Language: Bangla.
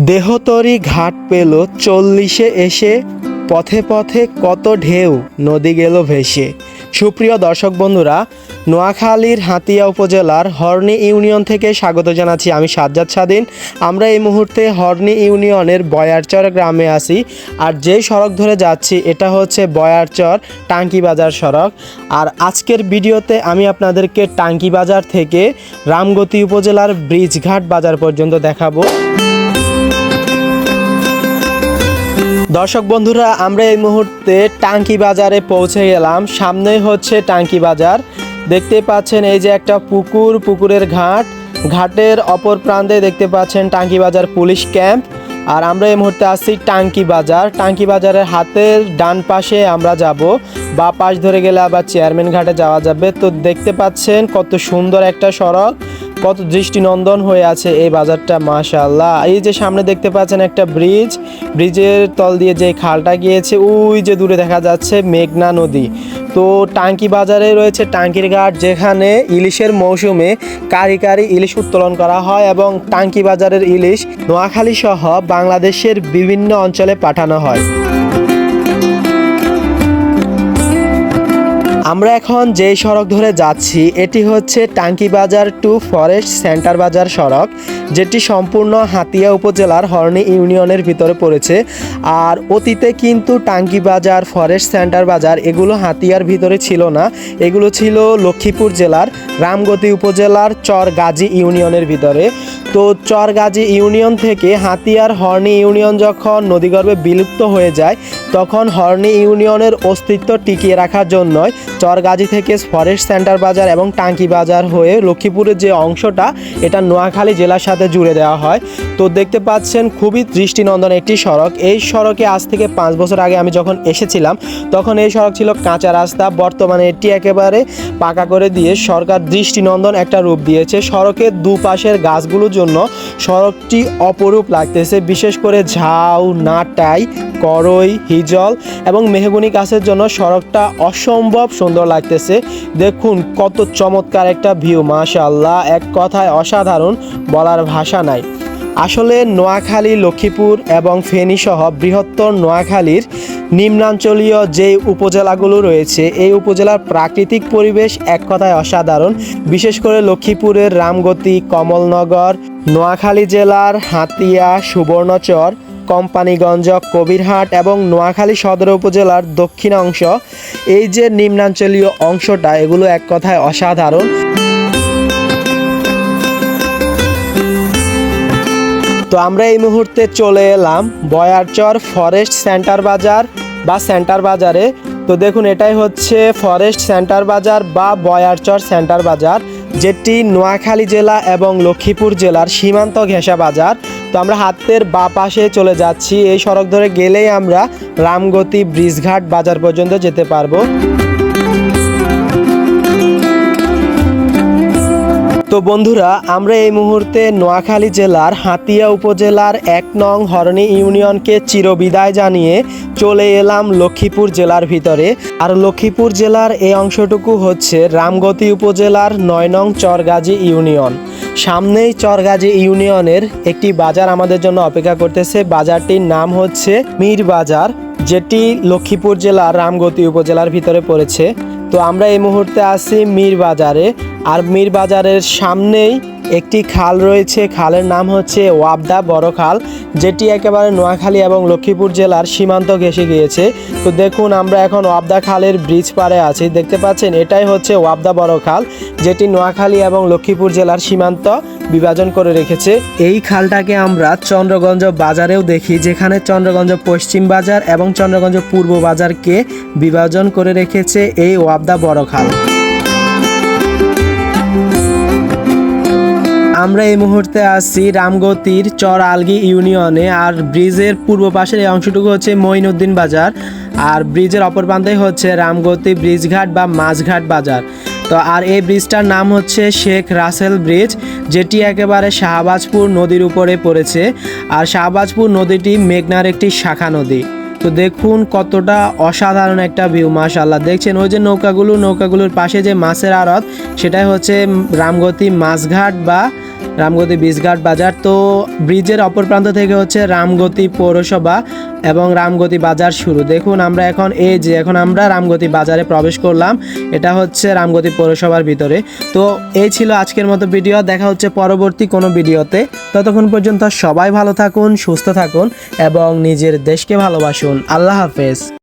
দেহতরি ঘাট পেল চল্লিশে এসে পথে পথে কত ঢেউ নদী গেল ভেসে। সুপ্রিয় দর্শক বন্ধুরা, নোয়াখালীর হাতিয়া উপজেলার হর্নি ইউনিয়ন থেকে স্বাগত জানাচ্ছি আমি সাজ্জাদ স্বাধীন। আমরা এই মুহূর্তে হর্নি ইউনিয়নের বয়ারচর গ্রামে আছি আর যে সড়ক ধরে যাচ্ছি এটা হচ্ছে বয়ারচর টাঙ্কি বাজার সড়ক। আর আজকের ভিডিওতে আমি আপনাদেরকে টাঙ্কি বাজার থেকে রামগতি উপজেলার ব্রিজঘাট বাজার পর্যন্ত দেখাবো। দর্শক বন্ধুরা, আমরা এই মুহূর্তে টাঙ্কি বাজারে পৌঁছে গেলাম। সামনেই হচ্ছে টাঙ্কি বাজার। দেখতে পাচ্ছেন এই যে একটা পুকুর, পুকুরের ঘাট। ঘাটের অপর প্রান্তে দেখতে পাচ্ছেন টাঙ্কি বাজার পুলিশ ক্যাম্প। আর আমরা এই মুহূর্তে আছি টাঙ্কি বাজার। টাঙ্কি বাজারের হাতের ডান পাশে আমরা যাব। বা পাশ ধরে গেলে আবার চেয়ারম্যান ঘাটে যাওয়া যাবে। তো দেখতে পাচ্ছেন কত সুন্দর একটা সড়ক। কত দৃষ্টিনন্দন হয়ে আছে এই বাজারটা, মাশাআল্লাহ। এই যে সামনে দেখতে পাচ্ছেন একটা ব্রিজ, ব্রিজের তল দিয়ে যে খালটা গিয়েছে, ওই যে দূরে দেখা যাচ্ছে মেঘনা নদী। তো টাঙ্কি বাজারে রয়েছে টাঙ্কির ঘাট, যেখানে ইলিশের মৌসুমে কারি কারি ইলিশ উত্তোলন করা হয় এবং টাঙ্কি বাজারের ইলিশ নোয়াখালী সহ বাংলাদেশের বিভিন্ন অঞ্চলে পাঠানো হয়। আমরা এখন যেই সড়ক ধরে যাচ্ছি, এটি হচ্ছে টাঙ্কি বাজার টু ফরেস্ট সেন্টার বাজার সড়ক, যেটি সম্পূর্ণ হাতিয়া উপজেলার হর্নি ইউনিয়নের ভিতরে পড়েছে। আর অতীতে কিন্তু টাঙ্কি বাজার, ফরেস্ট সেন্টার বাজার এগুলো হাতিয়ার ভিতরে ছিল না। এগুলো ছিল লক্ষ্মীপুর জেলার রামগতি উপজেলার চর গাজী ইউনিয়নের ভিতরে। তো চরগাজী ইউনিয়ন থেকে হাতিয়ার হর্নি ইউনিয়ন যখন নদীগর্ভে বিলুপ্ত হয়ে যায় তখন হর্নি ইউনিয়নের অস্তিত্ব টিকিয়ে রাখার জন্যই চরগাজী থেকে ফরেস্ট সেন্টার বাজার এবং টাঙ্কি বাজার হয়ে লক্ষ্মীপুরের যে অংশটা, এটা নোয়াখালী জেলার সাথে জুড়ে দেওয়া হয়। তো দেখতে পাচ্ছেন, খুবই দৃষ্টিনন্দন একটি সড়ক। এই সড়কে আজ থেকে পাঁচ বছর আগে আমি যখন এসেছিলাম, তখন এই সড়ক ছিল কাঁচা রাস্তা। বর্তমানে এটি একেবারে পাকা করে দিয়ে সরকার দৃষ্টিনন্দন একটা রূপ দিয়েছে। সড়কের দুপাশের গাছগুলোর জন্য সড়কটি অপরূপ লাগতেছে। বিশেষ করে ঝাউ, নাটাই, করই হিজল এবং মেহগুনি গাছের জন্য সড়কটা অসম্ভব সুন্দর লাগতেছে। দেখুন, কত চমৎকার একটা ভিউ মাশাআল্লাহ। এক কথায় অসাধারণ বলার ভাষা নাই। আসলে নোয়াখালী, লক্ষ্মীপুর এবং ফেনী সহ বৃহত্তর নোয়াখালীর নিম্নাঞ্চলীয় যে উপজেলাগুলো রয়েছে, এই উপজেলার প্রাকৃতিক পরিবেশ এক কথায় অসাধারণ। বিশেষ করে লক্ষ্মীপুরের রামগতি, কমলনগর, নোয়াখালী জেলার হাতিয়া, সুবর্ণচর কোম্পানিগঞ্জ, কবিরহাট এবং নোয়াখালী সদর উপজেলার দক্ষিণ অংশ। এই যে নিম্নাঞ্চলীয় অংশটা, এগুলো এক কথায় অসাধারণ। তো আমরা এই মুহূর্তে চলে এলাম বয়ারচর ফরেস্ট সেন্টার বাজার বা সেন্টার বাজারে। তো দেখুন, এটাই হচ্ছে ফরেস্ট সেন্টার বাজার বা বয়ারচর সেন্টার বাজার, যেটি নোয়াখালী জেলা এবং লক্ষ্মীপুর জেলার সীমান্ত ঘেঁষা বাজার। তো আমরা হাতের বা পাশে চলে যাচ্ছি। এই সড়ক ধরে গেলেই আমরা রামগতি ব্রিজঘাট বাজার পর্যন্ত যেতে পারব। তো বন্ধুরা, আমরা এই মুহূর্তে নোয়াখালী জেলার হাতিয়া উপজেলার এক নং হরণী ইউনিয়নকে চিরবিদায় জানিয়ে চলে এলাম লক্ষ্মীপুর জেলার ভিতরে। আর লক্ষ্মীপুর জেলার এই অংশটুকু হচ্ছে রামগতি উপজেলার নয় নং চরগাজী ইউনিয়ন। সামনেই চরগাজী ইউনিয়নের একটি বাজার আমাদের জন্য অপেক্ষা করতেছে। বাজারটির নাম হচ্ছে মীর বাজার, যেটি লক্ষ্মীপুর জেলার রামগতি উপজেলার ভিতরে পড়েছে। তো আমরা এই মুহূর্তে আছি মীর বাজারে। আর মীর বাজারের সামনেই একটি খাল রয়েছে, খালের নাম হচ্ছে ওয়াবদা বড় খাল, যেটি একেবারে নোয়াখালী এবং লক্ষ্মীপুর জেলার সীমান্ত ঘেঁষে গিয়েছে। তো দেখুন, আমরা এখন ওয়াবদা খালের ব্রিজ পারে আছি। দেখতে পাচ্ছেন, এটাই হচ্ছে ওয়াবদা বড় খাল, যেটি নোয়াখালী এবং লক্ষ্মীপুর জেলার সীমান্ত বিভাজন করে রেখেছে। এই খালটাকে আমরা চন্দ্রগঞ্জ বাজারেও দেখি, যেখানে চন্দ্রগঞ্জ পশ্চিম বাজার এবং চন্দ্রগঞ্জ পূর্ব বাজারকে বিভাজন করে রেখেছে এই ওয়াবদা বড় খাল। আমরা এই মুহূর্তে আছি রামগতির চর আলগি ইউনিয়নে, আর ব্রিজের পূর্ব পাশের এই অংশটুকু হচ্ছে মঈনুদ্দিন বাজার, আর ব্রিজের অপর প্রান্তে হচ্ছে রামগতি ব্রিজঘাট বা মাঝঘাট বাজার। তো আর এই ব্রিজটার নাম হচ্ছে শেখ রাসেল ব্রিজ, যেটি একেবারে শাহবাজপুর নদীর উপরে পড়েছে, আর শাহবাজপুর নদীটি মেঘনার একটি শাখা নদী। তো দেখুন কতটা অসাধারণ একটা ভিউ মাশাল্লাহ দেখছেন ওই যে নৌকাগুলো, নৌকাগুলোর পাশে যে মাছের আড়ত, সেটাই হচ্ছে রামগতি মাছঘাট বা রামগতি বীজঘাট বাজার। তো ব্রিজের অপর প্রান্ত থেকে হচ্ছে রামগতি পৌরসভা এবং রামগতি বাজার শুরু। দেখুন, আমরা এখন এই যে, এখন আমরা রামগতি বাজারে প্রবেশ করলাম। এটা হচ্ছে রামগতি পৌরসভার ভিতরে। তো এই ছিল আজকের মতো ভিডিও। দেখা হচ্ছে পরবর্তী কোনো ভিডিওতে। ততক্ষণ পর্যন্ত সবাই ভালো থাকুন, সুস্থ থাকুন এবং নিজের দেশকে ভালোবাসুন। আল্লাহ হাফেজ।